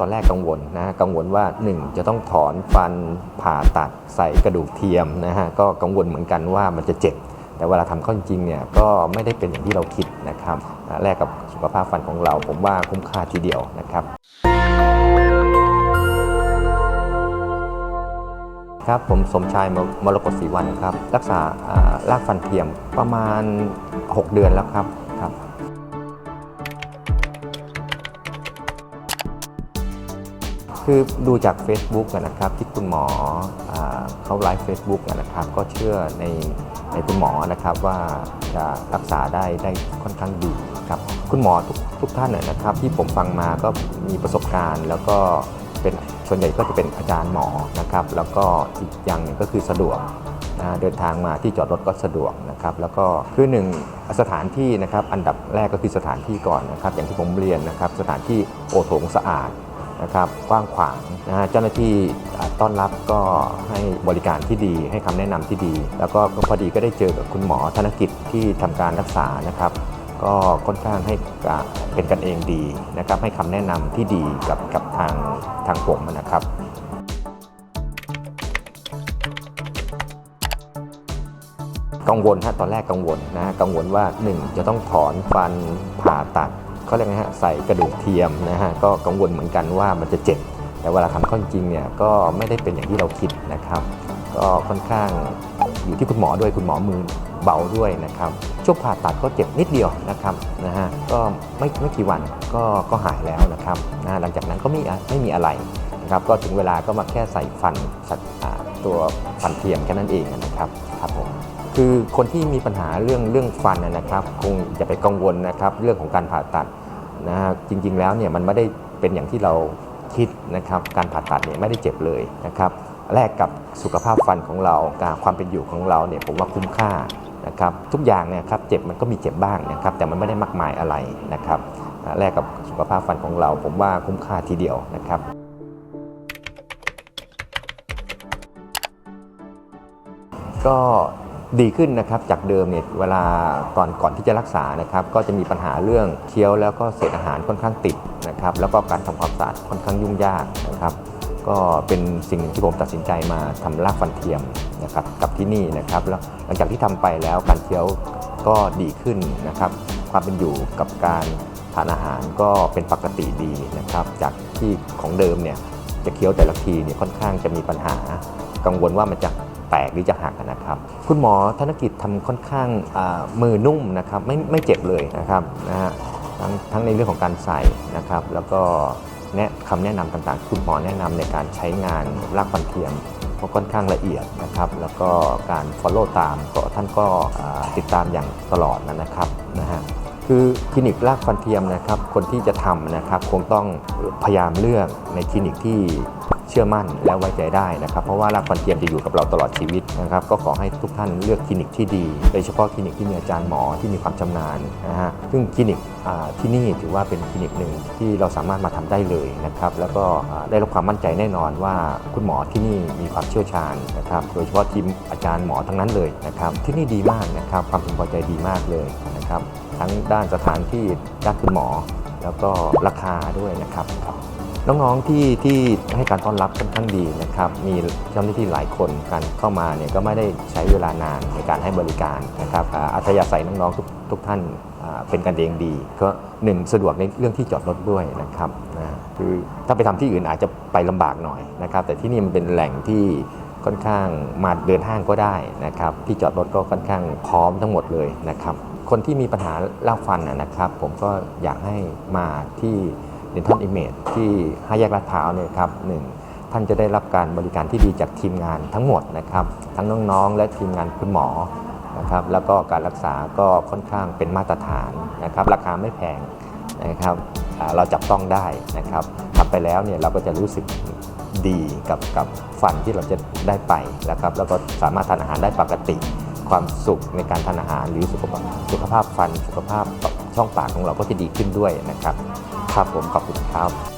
ตอนแรกกังวลนะกังวลว่า 1 จะต้องถอนฟันผ่าตัดใส่กระดูกเทียมนะฮะก็กังวลเหมือนกันว่ามันจะเจ็บ แต่เวลาทำเข้าจริงเนี่ยก็ไม่ได้เป็นอย่างที่เราคิดนะครับแลกกับสุขภาพฟันของเรา ผมว่าคุ้มค่าทีเดียวนะครับครับผมสมชายมรกตศรีวันครับ รักษาอ่ารากฟันเทียมประมาณ 6 เดือนแล้วครับ คือดูจาก Facebook นะครับที่คุณหมออเขาไลฟ์ Facebook อะนะครับก็เชื่อในในคุณหมอนะครับว่าจะรักษาได้ได้ค่อนข้างดีครับคุณหมอทุกทุกท่านนะนะครับที่ผมฟังมาก็มีประสบการณ์ แล้วก็เป็นส่วนใหญ่ก็จะเป็นอาจารย์หมอนะครับแล้วก็อีกอย่างหนึ่งก็คือสะดวกนะเดินทางมาที่จอดรถก็สะดวกนะครับแล้วก็คือหนึ่งสถานที่นะครับอันดับแรกก็คือสถานที่ก่อนนะครับอย่างที่ผมเรียนนะครับสถานที่โอโถงสะอาด นะครับกว้างขวางนะฮะเจ้าหน้าที่ต้อนรับก็ให้บริการที่ดีให้คำแนะนำที่ดี แล้วก็พอดีก็ได้เจอกับคุณหมอธนกิจที่ทำการรักษานะครับ ก็ค่อนข้างให้เป็นกันเองดีนะครับ ให้คำแนะนำที่ดีกับกับทางทางผมนะครับกังวลฮะตอนแรกกังวลนะฮะกังวลว่า 1 จะต้องถอนฟันผ่าตัด เขาเรียกไงฮะใส่กระดูกเทียมนะฮะก็กังวลเหมือนกันว่ามันจะเจ็บ แต่เวลาทำข้าจริงเนี่ยก็ไม่ได้เป็นอย่างที่เราคิดนะครับ ก็ค่อนข้างอยู่ที่คุณหมอด้วยคุณหมอมือเบาด้วยนะครับช่วงผ่าตัดก็เจ็บนิดเดียวนะครับนะฮะก็ไม่ไม่กี่วันก็ก็หายแล้วนะครับนะหลังจากนั้นก็ไม่ไม่มีอะไรนะครับก็ถึงเวลาก็มาแค่ใส่ฟันตัวฟันเทียมแค่นั้นเองนะครับครับผม คือคนที่มีปัญหาเรื่องเรื่องฟันนะครับ คงจะไปกังวลนะครับเรื่องของการผ่าตัดนะฮะจริง ๆ แล้วเนี่ยมันไม่ได้เป็นอย่างที่เราคิดนะครับ การผ่าตัดเนี่ยไม่ได้เจ็บเลยนะครับแลกกับสุขภาพฟันของเราการความเป็นอยู่ของเราเนี่ยผมว่าคุ้มค่านะครับทุกอย่างเนี่ยครับเจ็บมันก็มีเจ็บบ้างนะครับแต่มันไม่ได้มากมายอะไรนะครับแลกกับสุขภาพฟันของเรา ผมว่าคุ้มค่าทีเดียวนะครับก็ ดีขึ้นนะครับจากเดิมเนี่ยเวลาก่อนก่อนที่จะรักษานะครับก็จะมีปัญหาเรื่องเคี้ยวแล้วก็เศษอาหารค่อนข้างติดนะครับแล้วก็การทำความสะอาดค่อนข้างยุ่งยากนะครับก็เป็นสิ่งที่ผมตัดสินใจมาทำรากฟันเทียมนะครับกับที่นี่นะครับแล้วหลังจากที่ทำไปแล้วการเคี้ยวก็ดีขึ้นนะครับความเป็นอยู่กับการทานอาหารก็เป็นปกติดีนะครับจากที่ของเดิมเนี่ยจะเคี้ยวแต่ละทีเนี่ยค่อนข้างจะมีปัญหา กังวลว่ามันจะ แตกหรือจะหักนะครับ คุณหมอธนกิจทำค่อนข้างมือนุ่มนะครับไม่ไม่เจ็บเลยนะครับนะฮะทั้งทั้งในเรื่องของการใส่นะครับ แล้วก็แนะคำแนะนำต่างๆ คุณหมอแนะนำในการใช้งานรากฟันเทียมก็ค่อนข้างละเอียดนะครับ แล้วก็การ follow ตามก็ท่านก็ติดตามอย่างตลอดนะครับนะฮะคือคลินิกรากฟันเทียมนะครับ คนที่จะทำนะครับ คงต้องพยายามเลือกในคลินิกที่ เชื่อมั่นและไว้ใจได้นะครับ เพราะว่ารากฟันเทียมจะอยู่กับเราตลอดชีวิตนะครับ ก็ขอให้ทุกท่านเลือกคลินิกที่ดี โดยเฉพาะคลินิกที่มีอาจารย์หมอที่มีความชำนาญนะฮะซึ่งคลินิกที่นี่ถือว่าเป็นคลินิกหนึ่งที่เราสามารถมาทำได้เลยนะครับ แล้วก็ได้รับความมั่นใจแน่นอนว่าคุณหมอที่นี่มีความเชี่ยวชาญนะครับ โดยเฉพาะทีมอาจารย์หมอทั้งนั้นเลยนะครับ ที่นี่ดีมากนะครับ ความพึงพอใจดีมากเลยนะครับ ทั้งด้านสถานที่ด้านคุณหมอ แล้วก็ราคาด้วยนะครับ น้องๆที่ที่ให้การต้อนรับค่อนข้างดีนะครับ มีเจ้าหน้าที่หลายคนการเข้ามาเนี่ยก็ไม่ได้ใช้เวลานานในการให้บริการนะครับอัธยาศัยน้องๆทุกทุกท่านเป็นกันเองดี ก็หนึ่งสะดวกในเรื่องที่จอดรถด้วยนะครับนะคือถ้าไปทำที่อื่นอาจจะไปลำบากหน่อยนะครับ แต่ที่นี่มันเป็นแหล่งที่ค่อนข้างมาเดินห้างก็ได้นะครับ ที่จอดรถก็ค่อนข้างพร้อมทั้งหมดเลยนะครับ คนที่มีปัญหาเล่าฟันนะครับ ผมก็อยากให้มาที่ เดนทัลอิมเมจที่ห้าแยกลาดพร้าวเนี่ยครับหนึ่งท่านจะได้รับการบริการที่ดีจากทีมงานทั้งหมดนะครับ ทั้งน้องๆ และทีมงานคุณหมอนะครับแล้วก็การรักษาก็ค่อนข้างเป็นมาตรฐานนะครับราคาไม่แพงนะครับเราจับต้องได้นะครับทำไปแล้วเนี่ยเราก็จะรู้สึกดีกับกับฟันที่เราจะได้ไปนะครับแล้วก็สามารถทานอาหารได้ปกติ ความสุขในการทานอาหารหรือสุขภาพสุขภาพฟันสุขภาพช่องปากของเราก็จะดีขึ้นด้วยนะครับ ครับผมขอบคุณครับ